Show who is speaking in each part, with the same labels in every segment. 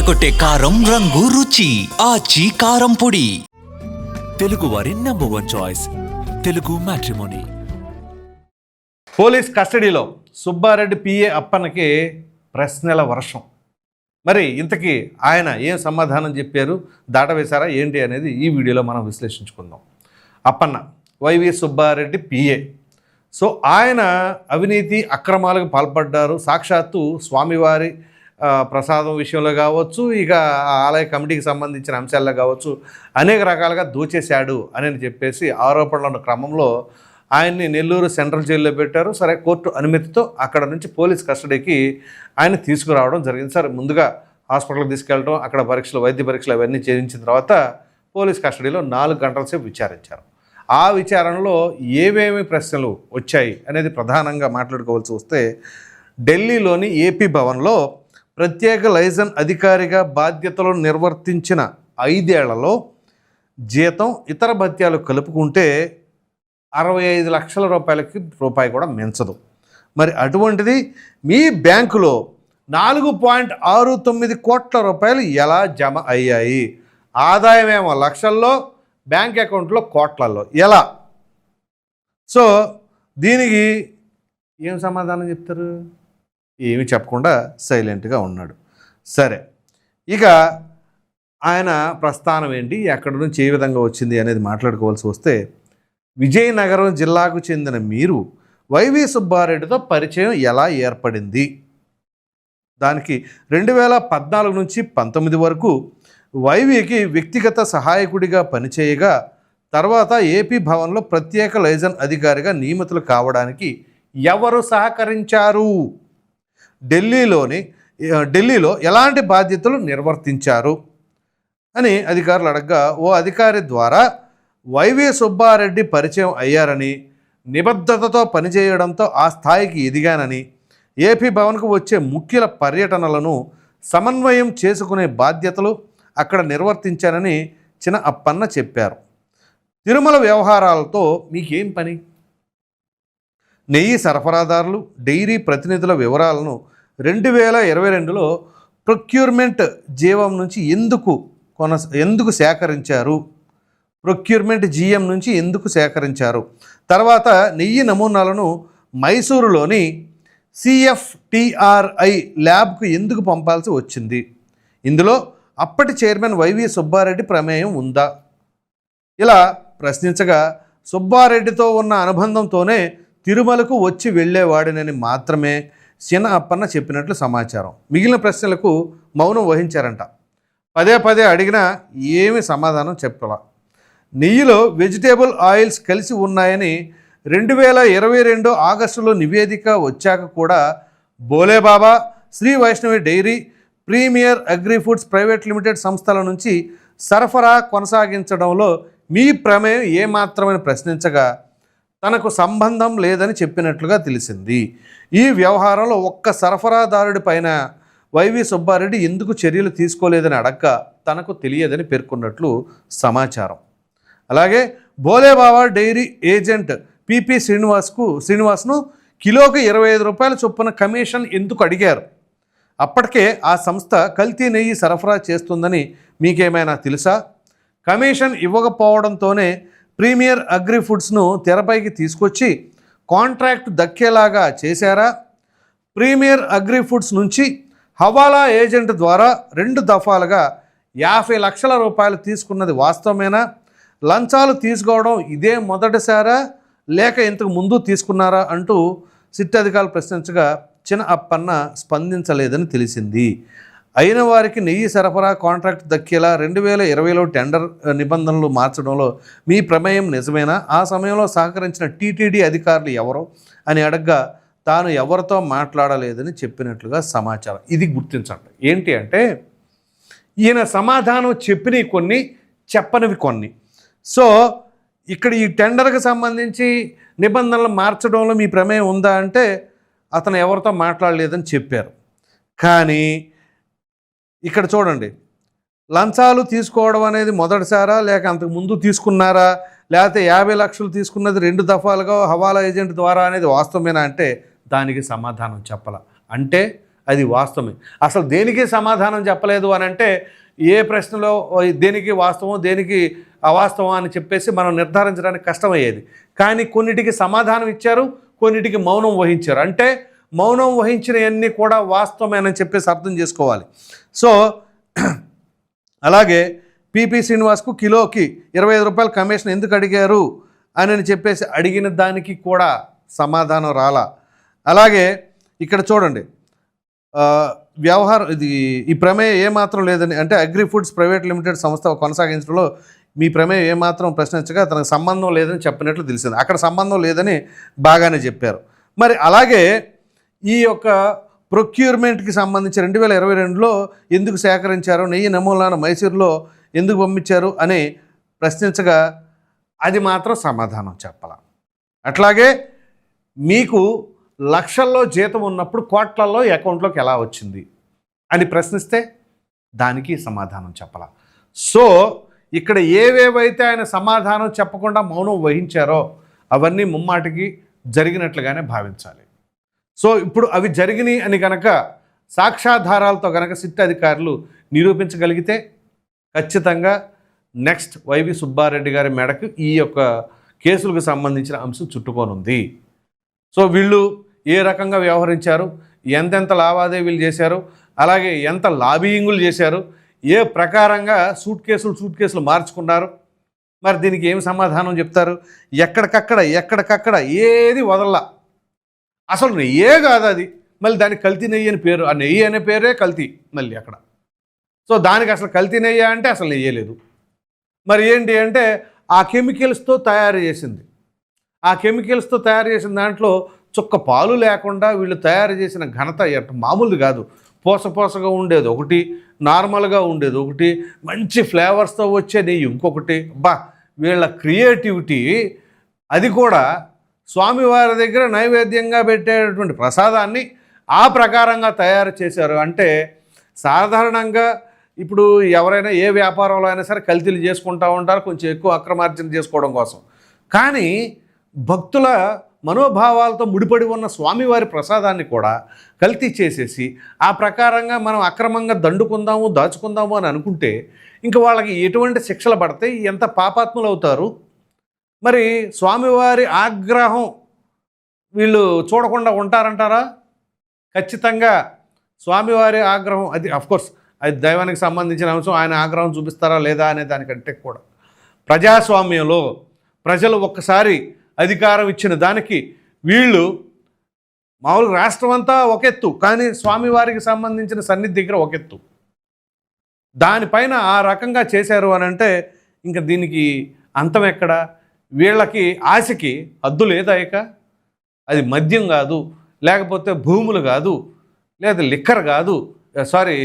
Speaker 1: అదరకొట్టే కారం రంగు రుచి. ఆచి కారం పొడి.
Speaker 2: తెలుగువారి number one choice Telugu matrimony
Speaker 3: police కస్టడీలో సుబ్బారెడ్డి పిఏ అప్పన్నకి ప్రశ్నల వర్షం. మరి ఇంతకీ ఆయన ఏం సమాధానం చెప్పారు? దాటవేశారా? ఏంటి అనేది ఈ వీడియోలో మనం విశ్లేషించుకుందాం. Appanna YV Subbareddy PA so ఆయన అవినీతి అక్రమాలకు పాల్పడ్డారు. సాక్షాత్తు స్వామివారి ప్రసాదం విషయంలో కావచ్చు ఇక ఆ ఆలయ కమిటీకి సంబంధించిన అంశాల్లో కావచ్చు అనేక రకాలుగా దూచేశాడు అని చెప్పేసి ఆరోపణలు ఉన్న క్రమంలో ఆయన్ని నెల్లూరు సెంట్రల్ జైల్లో పెట్టారు. సరే కోర్టు అనుమతితో అక్కడ నుంచి పోలీస్ కస్టడీకి ఆయన తీసుకురావడం జరిగింది. సార్ ముందుగా హాస్పిటల్కి తీసుకెళ్ళడం అక్కడ పరీక్షలు వైద్య పరీక్షలు అవన్నీ చేయించిన తర్వాత పోలీస్ కస్టడీలో నాలుగు గంటల సేపు విచారించారు. ఆ విచారణలో ఏమేమి ప్రశ్నలు వచ్చాయి అనేది ప్రధానంగా మాట్లాడుకోవాల్సి వస్తే ఢిల్లీలోని ఏపీ భవన్లో ప్రత్యేక లైజన్ అధికారిగా బాధ్యతలు నిర్వర్తించిన ఐదేళ్ళలో జీతం ఇతర భత్యాలు కలుపుకుంటే అరవై ఐదు లక్షల రూపాయలకి రూపాయి కూడా మించదు. మరి అటువంటిది మీ బ్యాంకులో నాలుగు పాయింట్ ఆరు తొమ్మిది కోట్ల రూపాయలు ఎలా జమ అయ్యాయి? ఆదాయమేమో లక్షల్లో బ్యాంక్ అకౌంట్లో కోట్లలో ఎలా? సో దీనికి ఏం సమాధానం చెప్తారు? ఏమి చెప్పకుండా సైలెంట్గా ఉన్నాడు. సరే ఇక ఆయన ప్రస్థానం ఏంటి? ఎక్కడి నుంచి ఏ విధంగా వచ్చింది అనేది మాట్లాడుకోవాల్సి వస్తే విజయనగరం జిల్లాకు చెందిన మీరు వైవి సుబ్బారెడ్డితో పరిచయం ఎలా ఏర్పడింది? దానికి రెండు వేల పద్నాలుగు నుంచి పంతొమ్మిది వరకు వైవికి వ్యక్తిగత సహాయకుడిగా పనిచేయగా తర్వాత ఏపీ భవన్లో ప్రత్యేక లైజన్ అధికారిగా నియమితులు కావడానికి ఎవరు సహకరించారు? ఢిల్లీలోని ఢిల్లీలో ఎలాంటి బాధ్యతలు నిర్వర్తించారు అని అధికారులు అడగ్గా ఓ అధికారి ద్వారా వైవి సుబ్బారెడ్డి పరిచయం అయ్యారని నిబద్ధతతో పనిచేయడంతో ఆ స్థాయికి ఎదిగానని ఏపీ భవన్కు వచ్చే ముఖ్యుల పర్యటనలను సమన్వయం చేసుకునే బాధ్యతలు అక్కడ నిర్వర్తించానని చిన్న అప్పన్న చెప్పారు. తిరుమల వ్యవహారాలతో మీకేం పని? నెయ్యి సరఫరాదారులు డైరీ ప్రతినిధుల వివరాలను రెండు వేల ఇరవై రెండులో ప్రొక్యూర్మెంట్ జీవం నుంచి ఎందుకు కొన ఎందుకు సేకరించారు? ప్రొక్యూర్మెంట్ జీఎం నుంచి ఎందుకు సేకరించారు? తర్వాత నెయ్యి నమూనాలను మైసూరులోని సిఎఫ్టిఆర్ఐ ల్యాబ్కు ఎందుకు పంపాల్సి వచ్చింది? ఇందులో అప్పటి చైర్మన్ వైవి సుబ్బారెడ్డి ప్రమేయం ఉందా? ఇలా ప్రశ్నించగా సుబ్బారెడ్డితో ఉన్న అనుబంధంతోనే తిరుమలకు వచ్చి వెళ్ళేవాడినని మాత్రమే చిన్న అప్పన్న చెప్పినట్లు సమాచారం. మిగిలిన ప్రశ్నలకు మౌనం వహించారంట. పదే పదే అడిగినా ఏమి సమాధానం చెప్పలా. నెయ్యిలో వెజిటేబుల్ ఆయిల్స్ కలిసి ఉన్నాయని రెండు వేల ఇరవై రెండు ఆగస్టులో నివేదిక వచ్చాక కూడా Bholebaba Shri Vaishnavi dairy premier agri foods private limited సంస్థల నుంచి సరఫరా కొనసాగించడంలో మీ ప్రమేయం ఏమాత్రమని ప్రశ్నించగా తనకు సంబంధం లేదని చెప్పినట్లుగా తెలిసింది. ఈ వ్యవహారంలో ఒక్క సరఫరాదారుడి పైన వైవి సుబ్బారెడ్డి ఎందుకు చర్యలు తీసుకోలేదని అడక్క తనకు తెలియదని పేర్కొన్నట్లు సమాచారం. అలాగే బోలేబాబా డైరీ ఏజెంట్ పిపి శ్రీనివాస్కు శ్రీనివాస్ను కిలోకి ఇరవై ఐదు రూపాయల చొప్పున కమిషన్ ఎందుకు అడిగారు? అప్పటికే ఆ సంస్థ కల్తీ నెయ్యి సరఫరా చేస్తుందని మీకేమైనా తెలుసా? కమిషన్ ఇవ్వకపోవడంతోనే ప్రీమియర్ అగ్రి ఫుడ్స్ను తెరపైకి తీసుకొచ్చి కాంట్రాక్ట్ దక్కేలాగా చేశారా? ప్రీమియర్ అగ్రి ఫుడ్స్ నుంచి హవాలా ఏజెంట్ ద్వారా రెండు దఫాలుగా యాభై లక్షల రూపాయలు తీసుకున్నది వాస్తవమేనా? లంచాలు తీసుకోవడం ఇదే మొదటిసారా? లేక ఇంతకు ముందు తీసుకున్నారా? అంటూ సిట్ అధికారులు ప్రశ్నించగా చిన్న అప్పన్న స్పందించలేదని తెలిసింది. అయిన వారికి నెయ్యి సరఫరా కాంట్రాక్ట్ దక్కేలా రెండు వేల ఇరవైలో టెండర్ నిబంధనలు మార్చడంలో మీ ప్రమేయం నిజమేనా? ఆ సమయంలో సహకరించిన టీటీడీ అధికారులు ఎవరో? అని అడగ్గా తాను ఎవరితో మాట్లాడలేదని చెప్పినట్లుగా సమాచారం. ఇది గుర్తించండి. ఏంటి అంటే ఈయన సమాధానం చెప్పినవి కొన్ని చెప్పనివి కొన్ని. సో ఇక్కడ ఈ టెండర్కి సంబంధించి నిబంధనలు మార్చడంలో మీ ప్రమేయం ఉందా అంటే అతను ఎవరితో మాట్లాడలేదని చెప్పారు. కానీ ఇక్కడ చూడండి. లంచాలు తీసుకోవడం అనేది మొదటిసారా? లేక అంతకు ముందు తీసుకున్నారా? లేకపోతే యాభై లక్షలు తీసుకున్నది రెండు దఫాలుగా హవాలా ఏజెంట్ ద్వారా అనేది వాస్తవమేనా అంటే దానికి సమాధానం చెప్పాల. అంటే అది వాస్తవమే. అసలు దేనికి సమాధానం చెప్పలేదు అని అంటే ఏ ప్రశ్నలో దేనికి వాస్తవం దేనికి అవాస్తవం అని చెప్పేసి మనం నిర్ధారించడానికి కష్టమయ్యేది. కానీ కొన్నిటికి సమాధానం ఇచ్చారు కొన్నిటికి మౌనం వహించారు. అంటే మౌనం వహించినవన్నీ కూడా వాస్తవమేనని చెప్పేసి అర్థం చేసుకోవాలి. సో అలాగే పిపి శ్రీనివాస్కు కిలోకి ఇరవై ఐదు రూపాయల కమిషన్ ఎందుకు అడిగారు అని చెప్పేసి అడిగిన దానికి కూడా సమాధానం రాలా. అలాగే ఇక్కడ చూడండి వ్యవహారం ఇది ఈ ప్రమేయం ఏమాత్రం లేదని అంటే అగ్రి ఫుడ్స్ ప్రైవేట్ లిమిటెడ్ సంస్థ కొనసాగించడంలో మీ ప్రమేయం ఏమాత్రం ప్రశ్నించగా తనకు సంబంధం లేదని చెప్పినట్లు తెలిసింది. అక్కడ సంబంధం లేదని బాగానే చెప్పారు. మరి అలాగే ఈ యొక్క ప్రొక్యూర్మెంట్కి సంబంధించి రెండు వేల ఇరవై రెండులో ఎందుకు సేకరించారు నెయ్యి నమూనాను మైసూరులో ఎందుకు పంపించారు అని ప్రశ్నించగా అది మాత్రం సమాధానం చెప్పాల. అట్లాగే మీకు లక్షల్లో జీతం ఉన్నప్పుడు కోట్లల్లో అకౌంట్లోకి ఎలా వచ్చింది అని ప్రశ్నిస్తే దానికి సమాధానం చెప్పాల. సో ఇక్కడ ఏవేవైతే ఆయన సమాధానం చెప్పకుండా మౌనం వహించారో అవన్నీ ముమ్మాటికి జరిగినట్లుగానే భావించాలి. సో ఇప్పుడు అవి జరిగినాయి అని కనుక సాక్ష్యాధారాలతో కనుక సిట్ అధికారులు నిరూపించగలిగితే ఖచ్చితంగా నెక్స్ట్ వైవి సుబ్బారెడ్డి గారి మేడకు ఈ యొక్క కేసులకు సంబంధించిన అంశం చుట్టుకోనుంది. సో వీళ్ళు ఏ రకంగా వ్యవహరించారు? ఎంతెంత లావాదేవీలు చేశారు? అలాగే ఎంత లాబియింగులు చేశారు? ఏ ప్రకారంగా సూట్ కేసులు సూట్ కేసులు మార్చుకున్నారు? మరి దీనికి ఏం సమాధానం చెప్తారు? ఎక్కడికక్కడ ఎక్కడికక్కడ ఏది వదల్లా? అసలు నెయ్యే కాదు అది. మళ్ళీ దానికి కల్తీ నెయ్యి అని పేరు ఆ నెయ్యి అనే పేరే కల్తీ మళ్ళీ అక్కడ. సో దానికి అసలు కల్తీ నెయ్యి అంటే అసలు నెయ్యలేదు మరి ఏంటి అంటే ఆ కెమికల్స్తో తయారు చేసింది. ఆ కెమికల్స్తో తయారు చేసిన దాంట్లో చుక్క పాలు లేకుండా వీళ్ళు తయారు చేసిన ఘనత మామూలు కాదు. పోసపోసగా ఉండేది ఒకటి నార్మల్గా ఉండేది ఒకటి మంచి ఫ్లేవర్స్తో వచ్చే నెయ్యి ఇంకొకటి. బా వీళ్ళ క్రియేటివిటీ అది కూడా స్వామివారి దగ్గర నైవేద్యంగా పెట్టేటటువంటి ప్రసాదాన్ని ఆ ప్రకారంగా తయారు చేశారు. అంటే సాధారణంగా ఇప్పుడు ఎవరైనా ఏ వ్యాపారంలో అయినా సరే కల్తీలు చేసుకుంటూ ఉంటారు కొంచెం ఎక్కువ అక్రమార్జన చేసుకోవడం కోసం. కానీ భక్తుల మనోభావాలతో ముడిపడి ఉన్న స్వామివారి ప్రసాదాన్ని కూడా కల్తీ చేసేసి ఆ ప్రకారంగా మనం అక్రమంగా దండుకుందాము దాచుకుందాము అని అనుకుంటే ఇంకా వాళ్ళకి ఎటువంటి శిక్షలు పడతాయి? ఎంత పాపాత్ములు అవుతారు? మరి స్వామివారి ఆగ్రహం వీళ్ళు చూడకుండా ఉంటారంటారా? ఖచ్చితంగా స్వామివారి ఆగ్రహం అది అఫ్కోర్స్ అది దైవానికి సంబంధించిన అంశం ఆయన ఆగ్రహం చూపిస్తారా లేదా అనే దానికంటే కూడా. ప్రజాస్వామ్యంలో ప్రజలు ఒక్కసారి అధికారం ఇచ్చిన దానికి వీళ్ళు మామూలుగా రాష్ట్రం అంతా ఒక ఎత్తు కానీ స్వామివారికి సంబంధించిన సన్నిధి దగ్గర ఒక ఎత్తు. దానిపైన ఆ రకంగా చేశారు అని అంటే ఇంకా దీనికి అంతం ఎక్కడ? వీళ్ళకి ఆశకి హద్దు లేదా ఇక? అది మద్యం కాదు లేకపోతే భూములు కాదు లేదా లిక్కర్ కాదు సారీ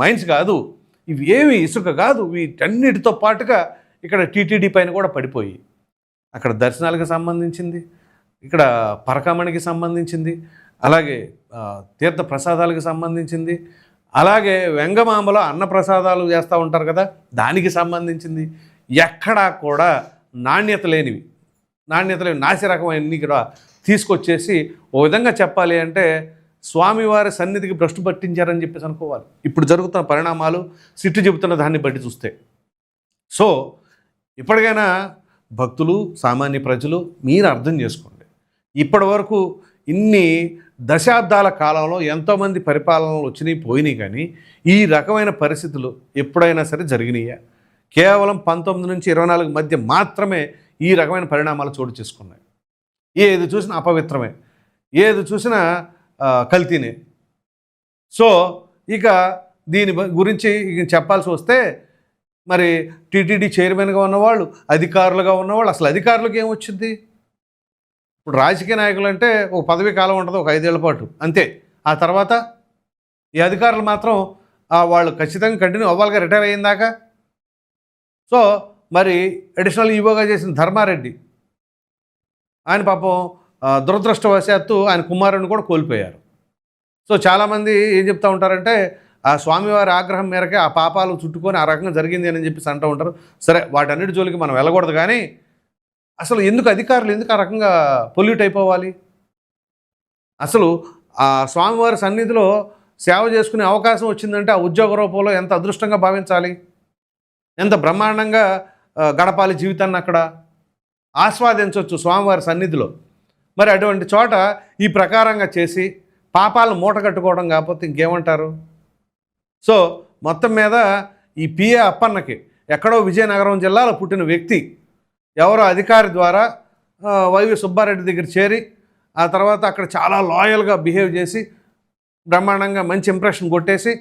Speaker 3: మైన్స్ కాదు ఇవి ఏమి ఇసుక కాదు వీటన్నిటితో పాటుగా ఇక్కడ టీటీడీ పైన కూడా పడిపోయి. అక్కడ దర్శనాలకు సంబంధించింది ఇక్కడ పరకామణికి సంబంధించింది అలాగే తీర్థ ప్రసాదాలకు సంబంధించింది అలాగే వెంగమామలో అన్న ప్రసాదాలు చేస్తూ ఉంటారు కదా దానికి సంబంధించింది. ఎక్కడా కూడా నాణ్యత లేనివి. నాణ్యత లేని నాసిరకమైనవి కూడా తీసుకొచ్చేసి ఓ విధంగా చెప్పాలి అంటే స్వామివారి సన్నిధికి భ్రష్టు పట్టించారని చెప్పేసి అనుకోవాలి. ఇప్పుడు జరుగుతున్న పరిణామాలు సిట్టు చెబుతున్న దాన్ని బట్టి చూస్తే. సో ఇప్పటికైనా భక్తులు సామాన్య ప్రజలు మీరు అర్థం చేసుకోండి. ఇప్పటి వరకు ఇన్ని దశాబ్దాల కాలంలో ఎంతోమంది పరిపాలనలు వచ్చినాయి పోయినాయి కానీ ఈ రకమైన పరిస్థితులు ఎప్పుడైనా సరే జరిగినాయా? కేవలం పంతొమ్మిది నుంచి ఇరవై నాలుగు మధ్య మాత్రమే ఈ రకమైన పరిణామాలు చోటు చేసుకున్నాయి. ఏది చూసినా అపవిత్రమే. ఏది చూసినా కల్తీనే. సో ఇక దీని గురించి చెప్పాల్సి వస్తే మరి టీటీడీ చైర్మన్గా ఉన్నవాళ్ళు అధికారులుగా ఉన్నవాళ్ళు అసలు అధికారులకు ఏమొచ్చింది ఇప్పుడు రాజకీయ నాయకులు అంటే ఒక పదవి కాలం ఉంటుంది ఒక ఐదేళ్ళ పాటు. అంతే. ఆ తర్వాత ఈ అధికారులు మాత్రం వాళ్ళు ఖచ్చితంగా కంటిన్యూ అవ్వాలిగా రిటైర్ అయ్యిందాకా సో మరి అడిషనల్ ఈవోగా చేసిన ధర్మారెడ్డి ఆయన పాపం దురదృష్టవశాత్తు ఆయన కుమారుని కూడా కోల్పోయారు. సో చాలామంది ఏం చెప్తూ ఉంటారంటే ఆ స్వామివారి ఆగ్రహం మేరకే ఆ పాపాలు చుట్టుకొని ఆ రకంగా జరిగింది అని చెప్పేసి అంటూ ఉంటారు. సరే వాటన్నిటి జోలికి మనం వెళ్ళకూడదు కానీ అసలు ఎందుకు అధికారులు ఎందుకు ఆ రకంగా పొల్యూట్ అయిపోవాలి? అసలు ఆ స్వామివారి సన్నిధిలో సేవ చేసుకునే అవకాశం వచ్చిందంటే ఆ ఉద్యోగ రూపంలో ఎంత అదృష్టంగా భావించాలి? ఎంత బ్రహ్మాండంగా గడపాలి జీవితాన్ని అక్కడ ఆస్వాదించవచ్చు స్వామివారి సన్నిధిలో. మరి అటువంటి చోట ఈ ప్రకారంగా చేసి పాపాలను మూట కట్టుకోవడం కాకపోతే ఇంకేమంటారు? సో మొత్తం మీద ఈ పిఏ అప్పన్నకి ఎక్కడో విజయనగరం జిల్లాలో పుట్టిన వ్యక్తి ఎవరో అధికారి ద్వారా వైవి సుబ్బారెడ్డి దగ్గర చేరి ఆ తర్వాత అక్కడ చాలా లాయల్గా బిహేవ్ చేసి బ్రహ్మాండంగా మంచి ఇంప్రెషన్ కొట్టేసి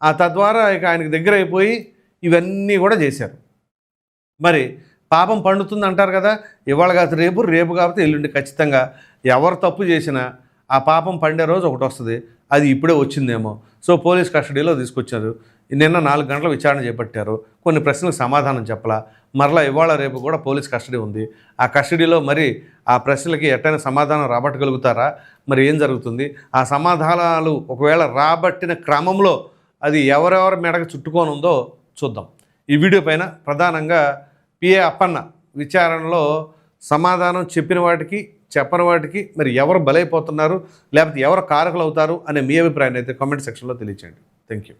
Speaker 3: ఆ తద్వారా ఇక ఆయనకి దగ్గర అయిపోయి ఇవన్నీ కూడా చేశారు. మరి పాపం పండుతుంది అంటారు కదా ఇవాళ కాదు రేపు రేపు కాబట్టి ఎల్లుండి ఖచ్చితంగా ఎవరు తప్పు చేసినా ఆ పాపం పండే రోజు ఒకటి వస్తుంది. అది ఇప్పుడే వచ్చిందేమో. సో పోలీస్ కస్టడీలో తీసుకొచ్చారు. నిన్న నాలుగు గంటల విచారణ చేపట్టారు. కొన్ని ప్రశ్నలకు సమాధానం చెప్పలా. మరలా ఇవాళ రేపు కూడా పోలీస్ కస్టడీ ఉంది. ఆ కస్టడీలో మరి ఆ ప్రశ్నలకి ఎట్టైనా సమాధానం రాబట్టగలుగుతారా? మరి ఏం జరుగుతుంది? ఆ సమాధానాలు ఒకవేళ రాబట్టిన క్రమంలో అది ఎవరెవరి మెడకు చుట్టుకొని ఉందో చూద్దాం. ఈ వీడియో పైన ప్రధానంగా పిఏ అప్పన్న విచారణలో సమాధానం చెప్పిన వాటికి చెప్పని వాటికి మరి ఎవరు బలైపోతున్నారు లేకపోతే ఎవరు కారకులు అవుతారు అనే మీ అభిప్రాయాన్ని అయితే కామెంట్ సెక్షన్లో తెలియచేయండి. Thank you